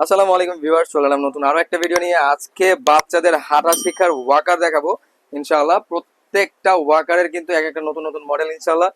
আসসালামু আলাইকুম ভিউয়ার্স চলে এলাম নতুন আরও একটা ভিডিও নিয়ে। আজকে বাচ্চাদের হাঁটা শেখার ওয়াকার দেখাবো। ইনশাআল্লাহ প্রত্যেকটা ওয়াকারের কিন্তু এক একটা নতুন নতুন মডেল ইনশাআল্লাহ।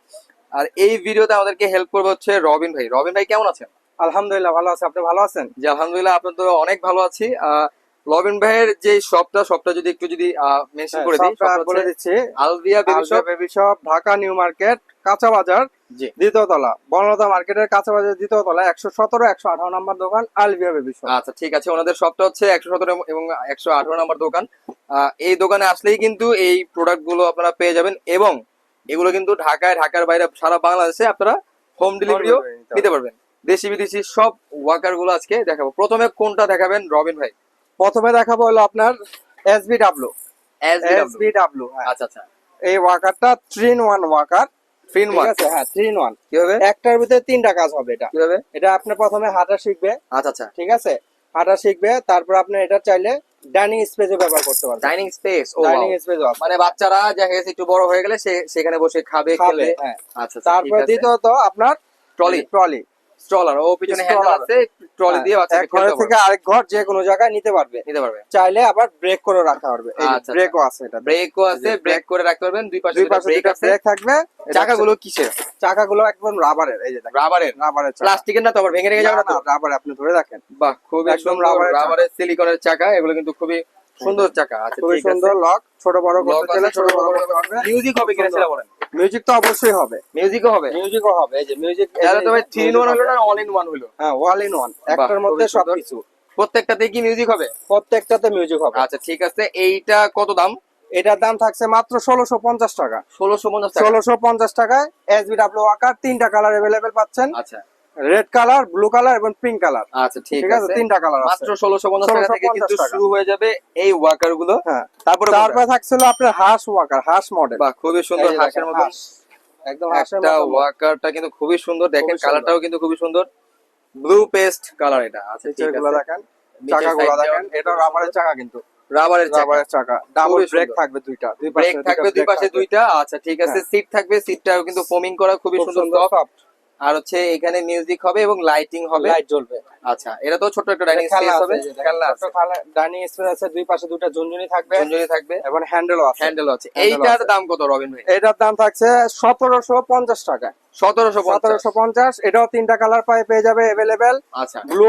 আর এই ভিডিওতে আমাদেরকে হেল্প করবে হচ্ছে রবিন ভাই। রবিন ভাই কেমন আছেন? আলহামদুলিল্লাহ ভালো আছে। আপনি ভালো আছেন? জি আলহামদুলিল্লাহ আপনার তো অনেক ভালো আছি। আহ, রবিন ভাইয়ের যে শপটা শপটা যদি একটু যদি মেনশন করে দিই বলে দিচ্ছি। Alvia baby shop baby shop Dhaka New Market Kacha Bazar জি। দ্বিতীয় তলা বনলতা মার্কেটের কাঁচা বাজার দ্বিতীয় তলা একশো সতেরো একশো আঠারো নম্বর দোকান আলবিয়া বেবি শপ আচ্ছা ঠিক আছে ওনাদের শপটা হচ্ছে একশো সতেরো এবং একশো আঠারো নম্বর দোকান। এই দোকানে আসলেই কিন্তু এই প্রোডাক্টগুলো আপনারা পেয়ে যাবেন এবং এগুলো কিন্তু ঢাকায় ঢাকার বাইরে সারা বাংলাদেশে আপনারা হোম ডেলিভারিও নিতে পারবেন। দেশি বিদেশি সব ওয়াকারগুলো আজকে দেখাবো। প্রথমে কোনটা দেখাবেন রবিন ভাই? প্রথমে দেখাবো হলো আপনার S B W S W আচ্ছা আচ্ছা। এই ওয়াকারটা থ্রি ইন ওয়ান ওয়াকার। ঠিক ওয়ান হ্যাঁ থ্রি ইন ওয়ান কীভাবে? একটার ভিতরে তিনটা কাজ হবে এটা। কীভাবে? এটা আপনি প্রথমে হাঁটা শিখবে। আচ্ছা আচ্ছা। ঠিক আছে? হাঁটা শিখবে তারপর আপনি এটা চাইলে ডাইনিং স্পেসে ব্যবহার করতে পারবেন। ডাইনিং স্পেস ও ডাইনিং। স্পেসও আছে। মানে বাচ্চারা গেছে একটু বড় হয়ে গেলে সে সেখানে বসে খাবে খাবে খেলে। হ্যাঁ। আচ্ছা তারপর দ্বিতীয়ত আপনার ট্রলি ট্রলি স্ট্রলার ও পিছনে হ্যান্ডেল আছে ট্রলি দিয়ে হ্যাঁ, এক বাচ্চাকে ঘর খেলতে থেকে আরেক ঘর যে কোনো জায়গায় নিতে পারবে। নিতে পারবে। চাইলে আবার ব্রেক করে রাখা পারবে ব্রেকও আছে এটা ব্রেকও আছে ব্রেক করে রাখতে পারবেন দুই পাশে দুই পাশে ব্রেক আছে ব্রেক থাকবে চাকাগুলো কিসের? চাকাগুলো একদম রাবারের এই যে রাবারের রাবারের প্লাস্টিকের না তো আবার ভেঙে ভেঙে যাবে না রাবার আপনি ধরে রাখেন। বাহ খুবই একদম রাবারের রাবারের সিলিকনের চাকা এগুলো কিন্তু খুবই সুন্দর চাকা। আচ্ছা খুবই সুন্দর লক ছোট বড় করতে চাইলে ছোট বড় করতে পারবে মিউজিক হবে কিনা সেটা বলেন। মিউজিক তো অবশ্যই হবে। মিউজিকও হবে। মিউজিকও হবে এই যে মিউজিক তাহলে ভাই থ্রি ইন ওয়ান হলো না অল ইন ওয়ান হলো? হ্যাঁ অল ইন ওয়ান একটার মধ্যে সব সবকিছু প্রত্যেকটাতে কি মিউজিক হবে? প্রত্যেকটাতে মিউজিক হবে। আচ্ছা ঠিক আছে। এইটা কত দাম? এটার দাম থাকছে মাত্র ষোলোশো পঞ্চাশ টাকা। ষোলোশো পঞ্চাশ টাকা। ষোলোশো পঞ্চাশ টাকায় এস বি ডাব্লিউ আকার তিনটা কালার এভেলেবেল পাচ্ছেন। আচ্ছা। রেড কালার ব্লু কালার এবং পিঙ্ক কালার আচ্ছা ঠিক আছে? তিনটা কালার মাত্র ষোলোশো পঞ্চাশ টাকা থেকে কিন্তু শুরু হয়ে যাবে এই ওয়াকারগুলো। হ্যাঁ। তারপরে তারপরে থাকছিল আপনার হাঁস ওয়াকার হাঁস মডেল বাহ খুবই সুন্দর হাঁসের মতো একদম হাঁসের মতো ওয়াকারটা কিন্তু খুবই সুন্দর। দেখেন কালারটাও কিন্তু খুবই সুন্দর। ব্লু পেস্ট কালার এটা। আচ্ছা ঠিক আছে। দেখেন চাকাগুলো দেখেন। এটা রাবারের চাকা কিন্তু। রাবারের রাবারের চাকা। ডাবল ব্রেক থাকবে দুইটা। দুই ব্রেক পাশে থাকবে দুই পাশে দুইটা। আচ্ছা ঠিক আছে। হ্যাঁ। সিট থাকবে সিটটাও কিন্তু ফোমিং করা খুবই সুন্দর সুন্দর সফট আর হচ্ছে এখানে মিউজিক হবে এবং লাইটিং হবে। লাইট জ্বলবে। আচ্ছা এটা তো ছোট একটা ডাইনিং স্পেস হবে। খেলনা আছে। ডাইনিং স্পেস আছে দুই পাশে দুইটা ঝুনঝুনি থাকবে। ঝুনঝুনি থাকবে। এবং হ্যান্ডেলও আছে। হ্যান্ডেল আছে এইটার দাম কত রবিন ভাই? এটার দাম থাকছে সতেরোশো পঞ্চাশ টাকা। সতেরোশো সতেরোশো পঞ্চাশ এটাও তিনটা কালার পায়ে পেয়ে যাবে এভেলেবেল আচ্ছা। ব্লু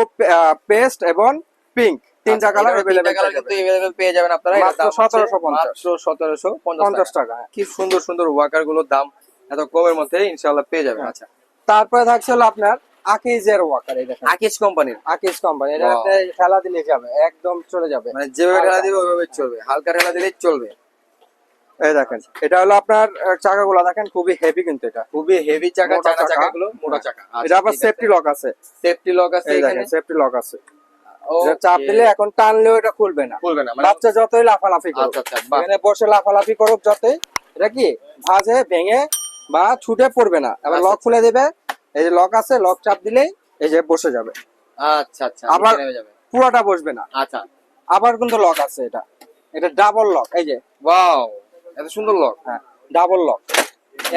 পেস্ট এবং পিঙ্ক তিনটা কালার এভেলেবেল কালার কিন্তু available পেয়ে যাবেন আপনারা মাত্র এটার দাম হচ্ছে 1750 মাত্র সতেরোশো পঞ্চাশ পঞ্চাশ টাকা। টাকা। কি সুন্দর সুন্দর ওয়াকারগুলোর দাম এত কমের মধ্যে ইনশাআল্লাহ পেয়ে যাবেন। আচ্ছা। তারপরে থাকছে হলো আপনার আকিজের ওয়াকার এই দেখেন। আকিজ কোম্পানির আকিজ কোম্পানি এটা. আপনি খেলা দিলে যাবে একদম চলে যাবে। মানে যেভাবে। ঠেলা দিবে ওইভাবে চলবে। হালকা ঠেলা দিলেই চলবে। এই দেখেন এটা হলো আপনার চাকাগুলো দেখেন খুবই হেভি কিন্তু এটা। খুবই হেভি চাকা চাকা চাকা। চাকাগুলো মোটা চাকা। এটা আবার সেফটি লক আছে। সেফটি লক আছে এখানে। সেফটি লক আছে। চাপ দিলে এখন টানলেও এটা খুলবে না। খুলবে না মানে বাচ্চা যতই লাফালাফি করুক। আচ্ছা আচ্ছা এখানে বসে লাফালাফি করুক যতই এটা কি ভাজে ভেঙে বা ছুটে পড়বে না। এবার আচ্ছা, লক খুলে দেবে এই যে লক আছে লক চাপ দিলেই এই যে বসে যাবে। আচ্ছা আচ্ছা আবার- পুরোটা বসবে না। আচ্ছা। আবার কিন্তু লক আছে এটা। এটা ডাবল লক এই যে। ওয়াও এত সুন্দর লক হ্যাঁ ডাবল লক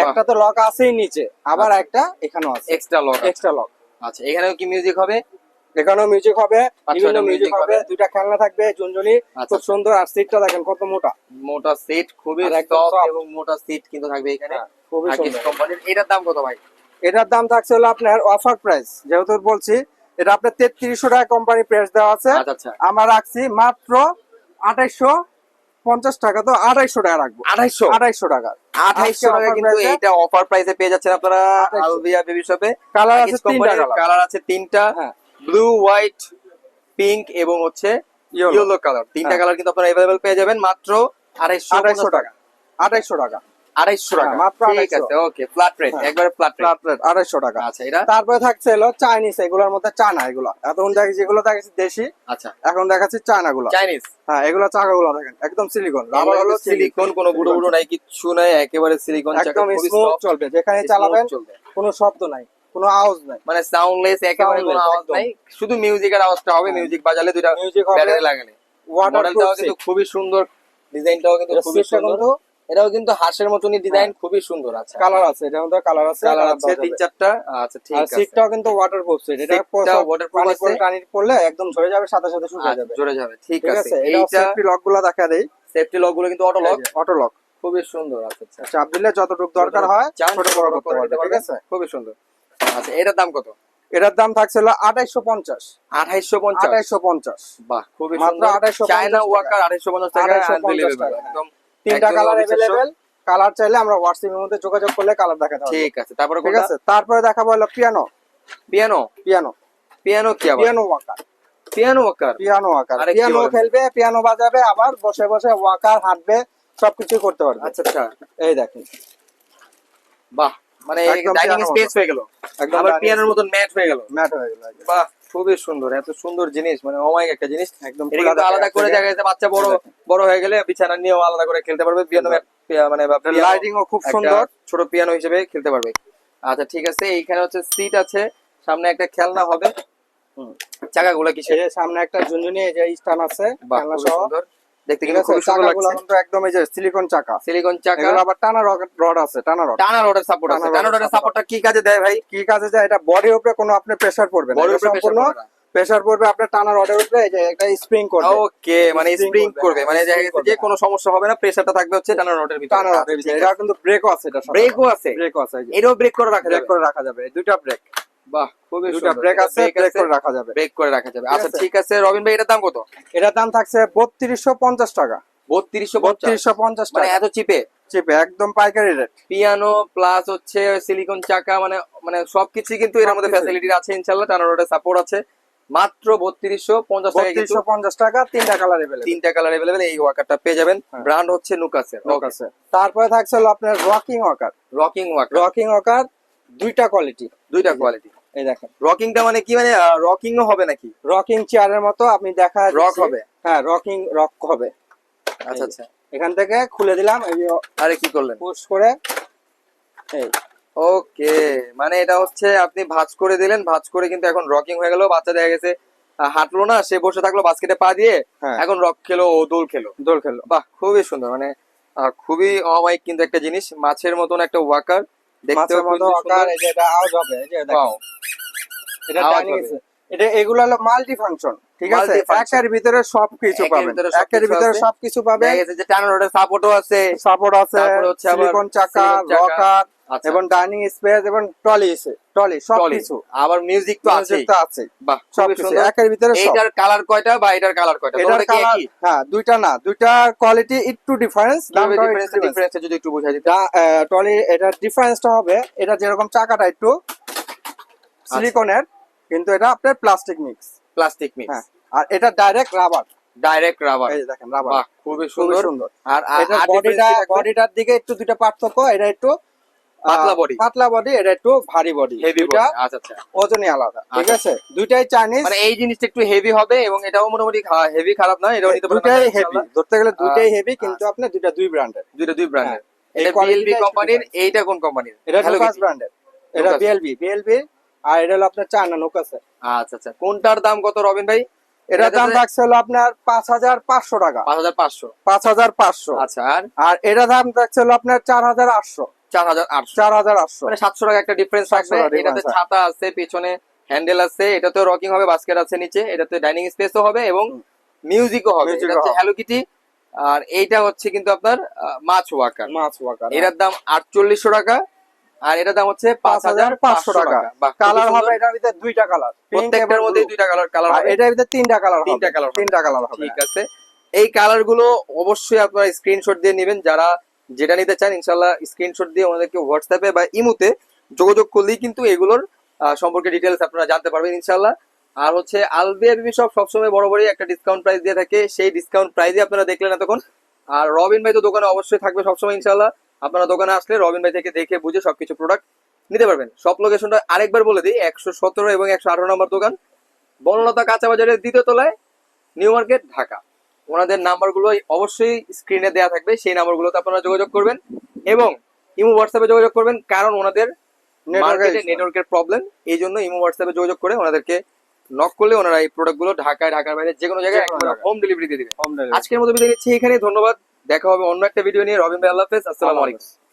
একটা তো লক আছেই নিচে আবার একটা এখানেও আছে। এক্সট্রা লক এক্সট্রা লক আচ্ছা এখানেও কি মিউজিক হবে? এখানেও মিউজিক হবে বিভিন্ন মিউজিক হবে। দুইটা খেলনা থাকবে ঝুনঝুনি আচ্ছা, খুব সুন্দর। আর সিটটা দেখেন কত মোটা। মোটা সিট খুবই সফট এবং মোটা সিট কিন্তু থাকবে এখানে। এটার দাম থাকছে হলো আপনার অফার প্রাইস যেহেতু বলছি এটা আপনার তেত্রিশশো টাকা কোম্পানি প্রাইস দেওয়া আছে। আচ্ছা, আচ্ছা। আমার রাখছি মাত্র পঞ্চাশ টাকা তো টাকা টাকা। আঠাইশো টাকা কিন্তু এটা অফার পেয়ে যাচ্ছেন আপনারা কালার আছে কালার আছে তিনটা ব্লু হোয়াইট পিঙ্ক এবং হচ্ছে কালার তিনটা হ্যাঁ। কালার কিন্তু আপনারা পেয়ে যাবেন মাত্র আড়াইশো আড়াইশো টাকা। আড়াইশো টাকা। আড়াইশো টাকা। হ্যাঁ, মাত্র ঠিক 250 আছে ওকে ফ্ল্যাট রেট হ্যাঁ। একবারে ফ্ল্যাট ফ্ল্যাট রেট আড়াইশো টাকা। আচ্ছা এটা? তারপরে থাকছে হলো চাইনিজ এগুলোর মধ্যে চায়না এগুলো। এতক্ষণ দেখি যেগুলো দেখাচ্ছি দেশি আচ্ছা। এখন দেখাচ্ছি চায়না গুলো। চাইনিজ হ্যাঁ এগুলো চাকাগুলো দেখেন একদম সিলিকন রাবার হলো সিলিকন কোনো গুঁড়ো গুঁড়ো নাই কিচ্ছু নাই একেবারে সিলিকন একদম স্মুথ চলবে যেখানে চালাবেন চলবে। কোনো শব্দ নাই কোনো আওয়াজ নাই। মানে সাউন্ডলেস একেবারে কোনো আওয়াজ নাই শুধু মিউজিকের আওয়াজটা হবে হ্যাঁ। মিউজিক বাজালে দুইটা মিউজিক হবে ব্যাটারি লাগালে। মডেলটাও কিন্তু খুবই সুন্দর ডিজাইনটাও কিন্তু খুবই সুন্দর। এটাও কিন্তু হাঁসের মতনই ডিজাইন খুবই সুন্দর আছে কালার আছে এটার মধ্যে কালার আছে কালার আছে তিন চারটা আচ্ছা ঠিক আছে। সিটটাও কিন্তু ওয়াটার প্রুফ সিট এটা waterproof পানি আছে। পড়লে পড়লে একদম ঝরে যাবে সাথে সাথে শুকিয়ে আচ্ছা, যাবে। জোরে যাবে ঠিক আছে। এইটা সেফটি লকগুলো দেখা দেই। সেফটি লকগুলো কিন্তু অটো লক অটো লক খুবই সুন্দর আছে আচ্ছা। চাপ দিলে যতটুকু দরকার হয় ছোট বড় করতে পারবে ঠিক আছে? খুবই সুন্দর। আচ্ছা এটার দাম কত? এটার দাম থাকছিল আঠাইশো পঞ্চাশ। আঠাইশশো পঞ্চাশ। আঠাইশো পঞ্চাশ। বাহ খুবই মাত্র সুন্দর। 2850 চায়না। ওয়াকার আড়াইশো পঞ্চাশ টাকা 2850 unbelievable, টাকা, একদম তিনটা কালার। অ্যাভেলেবেল কালার চাইলে আমরা হোয়াটসঅ্যাপের মধ্যে যোগাযোগ করলে কালার দেখাতে হবে ঠিক আছে তারপরে ঠিক আছে তারপরে দেখাবো হলো পিয়ানো পিয়ানো পিয়ানো পিয়ানো কি আবার? Piano walker piano walker piano walker piano খেলবে পিয়ানো বাজাবে আবার বসে বসে ওয়াকার হাঁটবে সবকিছু করতে পারবে। আচ্ছা আচ্ছা। এই দেখেন। বাহ মানে ডাইনিং স্পেস হয়ে গেল। একদম আবার পিয়ানোর মতন ম্যাট হয়ে গেল। ম্যাট হয়ে গেল বাহ। খুবই সুন্দর এত সুন্দর জিনিস মানে অমায়িক একটা জিনিস। একদম আলাদা করে দেখা যাচ্ছে বাচ্চা বড় বড় হয়ে গেলে বিছানা নিয়েও আলাদা করে খেলতে পারবে পিয়ানো মানে লাইটিং ও খুব সুন্দর। ছোট পিয়ানো হিসেবে খেলতে পারবে। আচ্ছা ঠিক আছে এইখানে হচ্ছে সিট আছে সামনে একটা খেলনা হবে। চাকাগুলো কি সামনে একটা ঝুনঝুনি এই যে স্টান আছে খেলনা সহ। দেখতে কিন্তু খুব সুন্দর লাগছে। একদম এই যে সিলিকন চাকা। সিলিকন চাকা। এগুলো আবার টানা রড আছে টানা রড টানা রডের সাপোর্ট আছে। টানা টানা রডের রডের সাপোর্টটা কি কাজে দেয় ভাই? কি কাজে যায় এটা বডির উপরে কোনো আপনার প্রেসার পড়বে না। বড় উপরে সম্পূর্ণ প্রেসার পড়বে আপনার টানা রডের উপরে। এই যে একটা স্প্রিং করবে। ওকে মানে স্প্রিং করবে, মানে যে কোনো সমস্যা হবে না। প্রেসারটা থাকবে হচ্ছে টানা রডের ভিতরে টানা রডের ভিতরে। এটা কিন্তু ব্রেকও আছে এটা ব্রেকও আছে। ব্রেকও আছে এটাও ব্রেক করে রাখা ব্রেক করে রাখা যাবে। দুইটা ব্রেক বাহ খুবই ব্রেক আছে ব্রেক করে রাখা যাবে। ব্রেক করে রাখা যাবে। আচ্ছা ঠিক আছে রবিন ভাই এটার দাম কত? এটার দাম থাকছে বত্রিশশো পঞ্চাশ টাকা। বত্রিশশো বত্রিশশো পঞ্চাশ মানে টাকা। এত চিপে চিপে একদম পাইকারি রেট পিয়ানো প্লাস হচ্ছে সিলিকন চাকা মানে মানে সবকিছু কিন্তু এর মধ্যে ফ্যাসিলিটি আছে ইনশাল্লাহ টানা সাপোর্ট আছে। মাত্র বত্রিশশো পঞ্চাশ টাকা বত্রিশশো পঞ্চাশ টাকা তিনটা কালার এভেলেবল তিনটা কালার এভেলেবেল এই ওয়াকারটা পেয়ে যাবেন। হ্যাঁ। ব্র্যান্ড হচ্ছে নুকাসের তারপরে থাকছে হলো আপনার rocking walker rocking walker rocking walker দুইটা কোয়ালিটি দুইটা কোয়ালিটি এই দেখেন। রকিংটা মানে কি মানে রকিং ও হবে নাকি? রকিং চেয়ারের মতো আপনি দেখা দিচ্ছি। হবে? হ্যাঁ রকিং রক হবে। আচ্ছা আচ্ছা। এখান থেকে খুলে দিলাম এই আরে কি করলেন? পুশ করে। এই। ওকে মানে এটা হচ্ছে আপনি ভাঁজ করে দিলেন ভাঁজ করে কিন্তু এখন রকিং হয়ে গেল বাচ্চা দেখা গেছে হাঁটলো না সে বসে থাকল বাস্কেটে পা দিয়ে হ্যাঁ। এখন রক খেলো ও দোল খেলো। দোল খেলো। বাহ খুবই সুন্দর মানে খুবই অমায়িক কিন্তু একটা জিনিস মাছের মতন একটা ওয়াকার দেখতে মতো আকার এই যে এটা আওয়াজ হবে এই যে দেখেন। এটা ডাইনিং হবে। এটা এগুলো হলো মাল্টি ফাংশন ঠিক আছে। একের ভিতরে সবকিছু পাবেন। ভিতরে একের সবকিছু ভিতরে যে সাপোর্টও আছে। সাপোর্ট আছে সিলিকন চাকা আচ্ছা। এবং ডাইনিং স্পেস এবং টলি। সবকিছু। আবার মিউজিক তো আছে তো আছে বাহ সবকিছু। একের ভিতরে সব। কালার কয়টা বা এটার কালার কয়টা? এটার কালার হ্যাঁ দুইটা না। দুইটা কোয়ালিটি একটু ডিফারেন্স ডিফারেন্স ডিফারেন্স যদি একটু বুঝাই দিতে। এটার ডিফারেন্সটা হবে এটা যেরকম চাকাটা একটু আচ্ছা। সিলিকনের কিন্তু এটা আপনার প্লাস্টিক মিক্স প্লাস্টিক মিক্স আর এটা ডাইরেক্ট রাবার ডাইরেক্ট রাবার এই দেখেন রাবার খুবই সুন্দর। সুন্দর। আর এটা বডিটা? বডিটার দিকে একটু দুইটা পার্থক্য এটা একটু পাতলা body। পাতলা বডি এটা একটু ভারী বডি হেভি আচ্ছা আচ্ছা। ওজনই আলাদা ঠিক আচ্ছা। আছে? দুইটাই চাইনিজ মানে এই জিনিসটা একটু হেভি হবে এবং এটাও মোটামুটি হেভি খারাপ না এটাও নিতে পারেন দুইটাই হেভি ধরতে গেলে দুইটাই হেভি কিন্তু আপনি দুইটা দুই ব্র্যান্ডের দুইটা দুই ব্র্যান্ডের এটা বিএলবি কোম্পানির এইটা কোন কোম্পানির এটা লুকাস ব্র্যান্ডের এটা বিএলবি বিএলবি আর এটা হলো আপনার চার চায়না নোকাসের আচ্ছা আচ্ছা। কোনটার দাম কত রবিন ভাই? এটার দাম থাকছে হলো আপনার পাঁচ হাজার পাঁচশো টাকা। পাঁচ হাজার পাঁচশো। পাঁচ হাজার পাঁচশো। আচ্ছা আর? আর এটার দাম থাকছে হলো আপনার চার হাজার আটশো। চার হাজার আটশো। চার হাজার আটশো। মানে সাতশো টাকা একটা ডিফারেন্স 700 থাকবে। এটাতে ছাতা আছে পেছনে হ্যান্ডেল আছে এটাতে রকিং হবে বাস্কেট আছে নিচে এটাতে ডাইনিং স্পেসও হবে এবং মিউজিকও হবে। এটা হচ্ছে। হ্যালো কিটি আর এইটা হচ্ছে কিন্তু আপনার মাছ ওয়াকার মাছ ওয়াকার এটার দাম আটচল্লিশশো টাকা। আর এটার দাম হচ্ছে পাঁচ হাজার পাঁচশো টাকা। কালার হবে এটার ভিতরে দুইটা কালার প্রত্যেকটার মধ্যে দুইটা কালার কালার এটার ভিতরে তিনটা কালার তিনটা হবে। তিনটা কালার হবে। ঠিক আছে। এই কালারগুলো অবশ্যই আপনারা স্ক্রিনশট দিয়ে নেবেন। যারা যেটা নিতে চান ইনশাল্লাহ স্ক্রিনশট দিয়ে আমাদেরকে হোয়াটসঅ্যাপে বা ইমুতে যোগাযোগ করলেই কিন্তু এগুলোর সম্পর্কে ডিটেলস আপনারা জানতে পারবেন ইনশাল্লাহ আর হচ্ছে আলবিয়া বিবি সব সবসময় বরাবরই একটা ডিসকাউন্ট প্রাইস দিয়ে থাকে। সেই ডিসকাউন্ট প্রাইসে আপনারা দেখলেন এতক্ষণ। আর রবিন ভাই তো দোকানে অবশ্যই থাকবে সবসময় ইনশাল্লাহ আপনারা দোকানে আসলে রবিন ভাই থেকে দেখে বুঝে সবকিছু প্রোডাক্ট নিতে পারবেন। সব লোকেশনটা আরেকবার বলে দিই একশো সতেরো এবং একশো আঠারো নম্বর দোকান বনলতা কাঁচা বাজারের দ্বিতীয় তলায় নিউ মার্কেট ঢাকা। ওনাদের নাম্বারগুলো অবশ্যই স্ক্রিনে দেওয়া থাকবে সেই নাম্বারগুলোতে আপনারা যোগাযোগ করবেন এবং ইমো হোয়াটসঅ্যাপে যোগাযোগ করবেন কারণ ওনাদের মার্কেটে নেটওয়ার্কের প্রবলেম এই জন্য ইমো হোয়াটসঅ্যাপে যোগাযোগ করে ওনাদেরকে নক করলে ওনারা এই প্রোডাক্টগুলো ঢাকায় ঢাকার বাইরে যে কোনো জায়গায়। হোম ডেলিভারি দিয়ে দিবে। আজকের মতো বিদায় নিচ্ছি এখানে ধন্যবাদ। দেখা হবে অন্য একটা ভিডিও নিয়ে। রবিন ভাই আল্লাহ হাফেজ আসসালামু আলাইকুম।